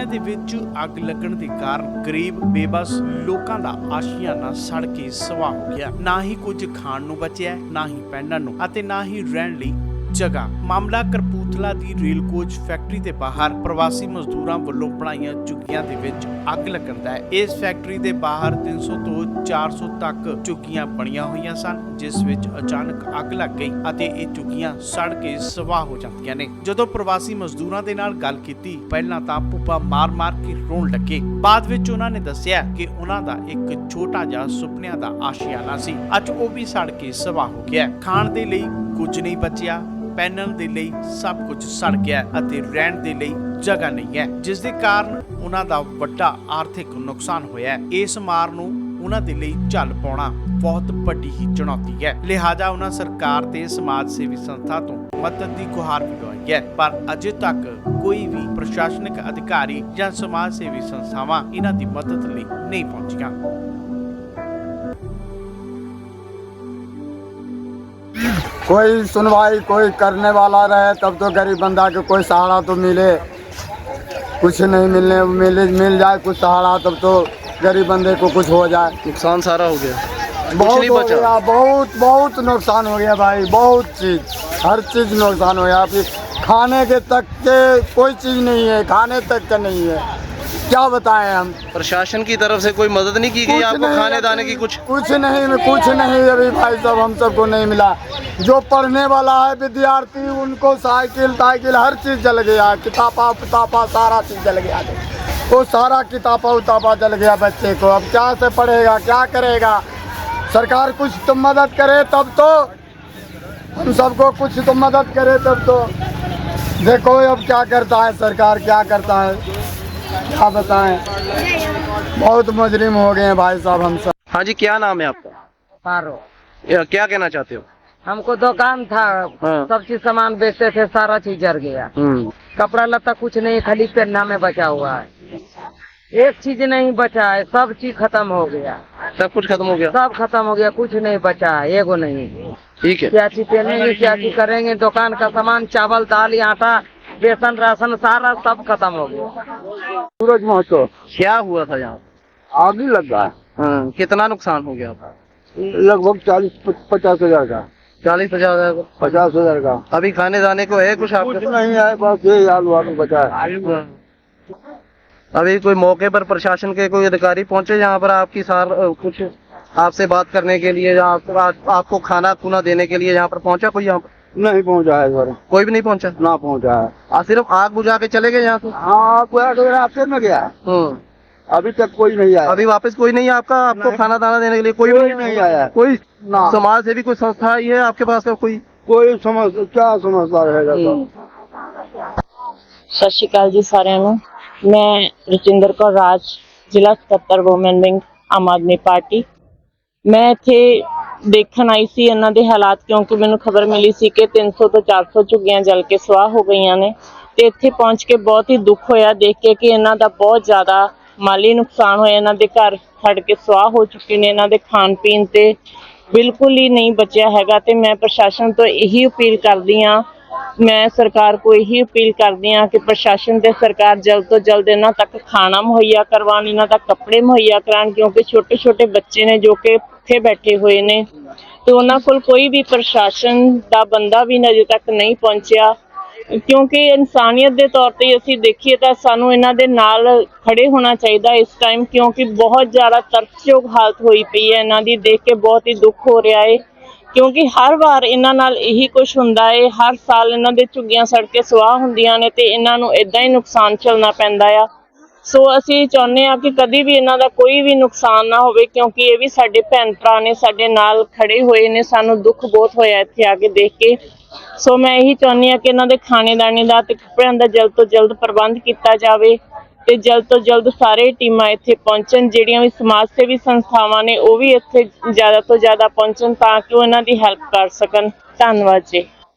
ਝੁੱਗੀਆਂ ਦੇ ਵਿੱਚ ਅੱਗ ਲੱਗਣ ਦੇ ਕਾਰਨ ਗਰੀਬ, ਬੇਬਸ ਲੋਕਾਂ ਦਾ ਆਸ਼ੀਆਨਾ ਸੜ ਕੇ ਸਵਾਹ ਹੋ ਗਿਆ। ਨਾ ਹੀ ਕੁਝ ਖਾਣ ਨੂੰ ਬਚਿਆ, ਨਾ ਹੀ ਪਹਿਨਣ ਨੂੰ ਅਤੇ ਨਾ ਹੀ ਰਹਿਣ ਲਈ ਜਗ੍ਹਾ। ਮਾਮਲਾ ਕਰਪੂਥਲਾ ਦੀ ਰੇਲ ਕੋਚ ਫੈਕਟਰੀ ਦੇ ਬਾਹਰ ਪ੍ਰਵਾਸੀ ਮਜ਼ਦੂਰਾਂ ਵੱਲੋਂ ਬਣਾਈਆਂ ਝੁੱਗੀਆਂ ਦੇ ਵਿੱਚ ਅੱਗ ਲੱਗਣ ਦਾ ਹੈ। ਇਸ ਫੈਕਟਰੀ ਦੇ ਬਾਹਰ 300 ਤੋਂ 400 ਤੱਕ ਝੁੱਗੀਆਂ ਬਣੀਆਂ ਹੋਈਆਂ ਸਨ, ਜਿਸ ਵਿੱਚ ਅਚਾਨਕ ਅੱਗ ਲੱਗ ਗਈ ਅਤੇ ਇਹ ਝੁੱਗੀਆਂ ਸੜ ਕੇ ਸਵਾਹ ਹੋ ਜਾਂਦੀਆਂ ਨੇ। ਜਦੋਂ ਪ੍ਰਵਾਸੀ ਮਜ਼ਦੂਰਾਂ ਦੇ ਨਾਲ ਗੱਲ ਕੀਤੀ, ਪਹਿਲਾਂ ਤਾਂ ਪੁੱਪਾ ਮਾਰ-ਮਾਰ ਕੇ ਰੋਣ ਲੱਗੇ। ਬਾਅਦ ਵਿੱਚ ਉਹਨਾਂ ਨੇ ਦੱਸਿਆ ਕਿ ਉਹਨਾਂ ਦਾ ਇੱਕ ਛੋਟਾ ਜਿਹਾ ਸੁਪਨਿਆਂ ਦਾ ਆਸ਼ੀਆਨਾ ਸੀ। ਅੱਜ ਉਹ ਵੀ ਸੜ ਕੇ ਸਵਾਹ ਹੋ ਗਿਆ ਖਾਣ ਦੇ ਲਈ ਕੁਝ ਨਹੀਂ ਬਚਿਆ। ਪਹਿਨਣ ਦੇ ਲਈ ਸਭ ਕੁਝ ਸੜ ਗਿਆ ਅਤੇ ਰਹਿਣ ਦੇ ਲਈ ਜਗ੍ਹਾ ਨਹੀਂ ਹੈ, ਜਿਸ ਦੇ ਕਾਰਨ ਉਹਨਾਂ ਦਾ ਵੱਡਾ ਆਰਥਿਕ ਨੁਕਸਾਨ ਹੋਇਆ ਹੈ। ਇਸ ਮਾਰ ਨੂੰ ਉਹਨਾਂ ਦੇ ਲਈ ਝੱਲ ਪਾਉਣਾ ਬਹੁਤ ਵੱਡੀ ਹੀ ਚੁਣੌਤੀ ਹੈ। ਲਿਹਾਜ਼ਾ ਉਹਨਾਂ ਸਰਕਾਰ ਤੇ ਸਮਾਜ ਸੇਵੀ ਸੰਸਥਾ ਤੋਂ ਮਦਦ ਦੀ ਗੁਹਾਰ ਵੀ ਲਗਾਈ ਹੈ। ਪਰ ਅਜੇ ਤੱਕ ਕੋਈ ਵੀ ਪ੍ਰਸ਼ਾਸਨਿਕ ਅਧਿਕਾਰੀ ਜਾਂ ਸਮਾਜ ਸੇਵੀ ਸੰਸਥਾਵਾਂ ਇਹਨਾਂ ਦੀ ਮਦਦ ਲਈ ਨਹੀਂ ਪਹੁੰਚੀਆਂ। कोई सुनवाई कोई करने वाला रहे तब तो गरीब बंदा के कोई सहारा तो मिले। कुछ नहीं मिलने मिले मिल जाए कुछ सहारा तब तो गरीब बंदे को कुछ हो जाए। नुकसान सारा हो गया। बहुत हो गया बहुत बहुत नुकसान हो गया भाई बहुत चीज़ हर चीज़ नुकसान हो गया। अभी खाने के तक के कोई चीज़ नहीं है खाने तक का नहीं है। क्या बताएँ हम? प्रशासन की तरफ़ से कोई मदद नहीं की गई? आपको खाने दाने की कुछ कुछ नहीं कुछ नहीं अभी भाई साहब हम सबको नहीं मिला। जो पढ़ने वाला है विद्यार्थी उनको साइकिल ताइकिल हर चीज़ जल गया। किताबा किताबा सारा चीज़ जल गया। वो सारा किताबा उताबा जल गया बच्चे को। अब क्या से पढ़ेगा क्या करेगा? सरकार कुछ तो मदद करे तब तो। हम सबको कुछ तो मदद करे तब तो। देखो अब क्या करता है सरकार क्या करता है? क्या बताएँ? बहुत मुजरिम हो गए हैं भाई साहब हम सब। हाँ जी क्या नाम है आपका? पारो या क्या कहना चाहते हो? हमको दुकान था हाँ। सब चीज़ सामान बेचते थे सारा चीज़ जर गया। हम्म। कपड़ा लता कुछ नहीं खाली पहनना में बचा हुआ है। एक चीज़ नहीं बचा है सब चीज़ खत्म हो गया। सब कुछ खत्म हो गया? सब खत्म हो गया कुछ नहीं बचा है एगो नहीं। ठीक है। क्या चीज़ पहनेंगे क्या चीज़ करेंगे दुकान का सामान चावल दाल आटा बेसन राशन सारा सब खत्म हो गया। सूरज महतो। क्या हुआ था यहाँ? आग ही लग रहा है कितना नुकसान हो गया? था लगभग चालीस पचास हज़ार का। चालीस हज़ार का। पचास हज़ार का। अभी खाने जाने को है कुछ आपके नहीं है बस ये आलू आलू बचा हाँ। अभी कोई मौके पर प्रशासन के कोई अधिकारी पहुँचे यहाँ पर आपकी सार कुछ आपसे बात करने के लिए या आप, आप, आपको खाना खुना देने के लिए यहाँ पर पहुँचा कोई यहाँ पर? नहीं पहुंचा है सर कोई भी नहीं पहुंचा ना पहुंचा है आ, सिर्फ आग बुझा के चले गए यहाँ से हाँ कोई रास्ते में गया हम्म। अभी तक कोई नहीं आया अभी वापस कोई नहीं है आपका आपको नहीं। खाना दाना देने के लिए कोई भी कोई नहीं आया कोई ना समाज सेवी कोई संस्था आई है आपके पास का कोई कोई समझ क्या समझता रहेगा सब ਸਤਿ ਸ਼੍ਰੀ ਅਕਾਲ ਜੀ ਸਾਰਿਆਂ ਨੂੰ ਮੈਂ ਰਜਿੰਦਰ ਕੌਰ ਰਾਜ ਜ਼ਿਲ੍ਹਾ ਸਕੱਤਰ women wing Aam Aadmi party ਮੈਂ ਇੱਥੇ ਦੇਖਣ ਆਈ ਸੀ ਇਹਨਾਂ ਦੇ ਹਾਲਾਤ, ਕਿਉਂਕਿ ਮੈਨੂੰ ਖਬਰ ਮਿਲੀ ਸੀ ਕਿ 300 ਤੋਂ 400 ਝੁੱਗੀਆਂ ਜਲ ਕੇ ਸਵਾਹ ਹੋ ਗਈਆਂ ਨੇ ਤੇ ਇੱਥੇ ਪਹੁੰਚ ਕੇ ਬਹੁਤ ਹੀ ਦੁੱਖ ਹੋਇਆ, ਦੇਖ ਕੇ ਕਿ ਇਹਨਾਂ ਦਾ ਬਹੁਤ ਜ਼ਿਆਦਾ ਮਾਲੀ ਨੁਕਸਾਨ ਹੋਇਆ, ਇਹਨਾਂ ਦੇ ਘਰ ਸੜ ਕੇ ਸਵਾਹ ਹੋ ਚੁੱਕੇ ਨੇ, ਇਹਨਾਂ ਦੇ ਖਾਣ ਪੀਣ ਤੇ ਬਿਲਕੁਲ ਹੀ ਨਹੀਂ ਬਚਿਆ ਹੈਗਾ ਤੇ ਮੈਂ ਪ੍ਰਸ਼ਾਸਨ ਤੋਂ ਇਹੀ ਅਪੀਲ ਕਰਦੀ ਹਾਂ, ਮੈਂ ਸਰਕਾਰ ਕੋ ਇਹੀ ਅਪੀਲ ਕਰਦੀ ਹਾਂ ਕਿ ਪ੍ਰਸ਼ਾਸਨ ਤੇ ਸਰਕਾਰ ਜਲਦ ਤੋਂ ਜਲਦ ਇਹਨਾਂ ਤੱਕ ਖਾਣਾ ਮੁਹੱਈਆ ਕਰਵਾਉਣ, ਇਹਨਾਂ ਤੱਕ ਕੱਪੜੇ ਮੁਹੱਈਆ ਕਰਾਉਣ, ਕਿਉਂਕਿ ਛੋਟੇ ਛੋਟੇ ਬੱਚੇ ਨੇ ਜੋ ਕਿ ਇੱਥੇ ਬੈਠੇ ਹੋਏ ਨੇ ਤੇ ਉਹਨਾਂ ਕੋਲ ਕੋਈ ਵੀ ਪ੍ਰਸ਼ਾਸਨ ਦਾ ਬੰਦਾ ਵੀ ਅਜੇ ਤੱਕ ਨਹੀਂ ਪਹੁੰਚਿਆ। ਕਿਉਂਕਿ ਇਨਸਾਨੀਅਤ ਦੇ ਤੌਰ ਤੇ ਅਸੀਂ ਦੇਖੀਏ ਤਾਂ ਸਾਨੂੰ ਇਹਨਾਂ ਦੇ ਨਾਲ ਖੜੇ ਹੋਣਾ ਚਾਹੀਦਾ ਇਸ ਟਾਈਮ ਕਿਉਂਕਿ ਬਹੁਤ ਜ਼ਿਆਦਾ ਤਰਸਯੋਗ ਹਾਲਤ ਹੋਈ ਪਈ ਹੈ। ਇਹਨਾਂ ਦੀ ਦੇਖ ਕੇ ਬਹੁਤ ਹੀ ਦੁੱਖ ਹੋ ਰਿਹਾ ਹੈ। ਕਿਉਂਕਿ ਹਰ ਵਾਰ ਇਹਨਾਂ ਨਾਲ ਇਹੀ ਕੁਝ ਹੁੰਦਾ ਹੈ। ਹਰ ਸਾਲ ਇਹਨਾਂ ਦੇ ਝੁੱਗੀਆਂ ਸੜ ਕੇ ਸਵਾਹ ਹੁੰਦੀਆਂ ਨੇ ਤੇ ਇਹਨਾਂ ਨੂੰ ਇਦਾਂ ਹੀ ਨੁਕਸਾਨ ਝੱਲਣਾ ਪੈਂਦਾ ਆ। ਸੋ ਅਸੀਂ ਚਾਹੁੰਦੇ ਹਾਂ ਕਿ ਕਦੀ ਵੀ ਇਹਨਾਂ ਦਾ ਕੋਈ ਵੀ ਨੁਕਸਾਨ ਨਾ ਹੋਵੇ, ਕਿਉਂਕਿ ਇਹ ਵੀ ਸਾਡੇ ਭੈਣ ਭਰਾ ਨੇ, ਸਾਡੇ ਨਾਲ ਖੜੇ ਹੋਏ ਨੇ, ਸਾਨੂੰ ਦੁੱਖ ਬਹੁਤ ਹੋਇਆ ਇੱਥੇ ਆ ਕੇ ਦੇਖ ਕੇ। ਸੋ ਮੈਂ ਇਹੀ ਚਾਹੁੰਦੀ ਹਾਂ ਕਿ ਇਹਨਾਂ ਦੇ ਖਾਣੇ ਦਾਣੇ ਦਾ ਤੇ ਕੱਪੜਿਆਂ ਦਾ ਜਲਦ ਤੋਂ ਜਲਦ ਪ੍ਰਬੰਧ ਕੀਤਾ ਜਾਵੇ ਤੇ ਜਲਦ ਤੋਂ ਜਲਦ ਸਾਰੇ ਟੀਮਾਂ ਇੱਥੇ ਪਹੁੰਚਣ, ਜਿਹੜੀਆਂ ਵੀ ਸਮਾਜ ਸੇਵੀ ਸੰਸਥਾਵਾਂ ਨੇ, ਉਹ ਵੀ ਇੱਥੇ ਜ਼ਿਆਦਾ ਤੋਂ ਜ਼ਿਆਦਾ ਪਹੁੰਚਣ ਤਾਂ ਕਿ ਉਹ ਇਹਨਾਂ ਦੀ ਹੈਲਪ ਕਰ ਸਕਣ। ਧੰਨਵਾਦ ਜੀ।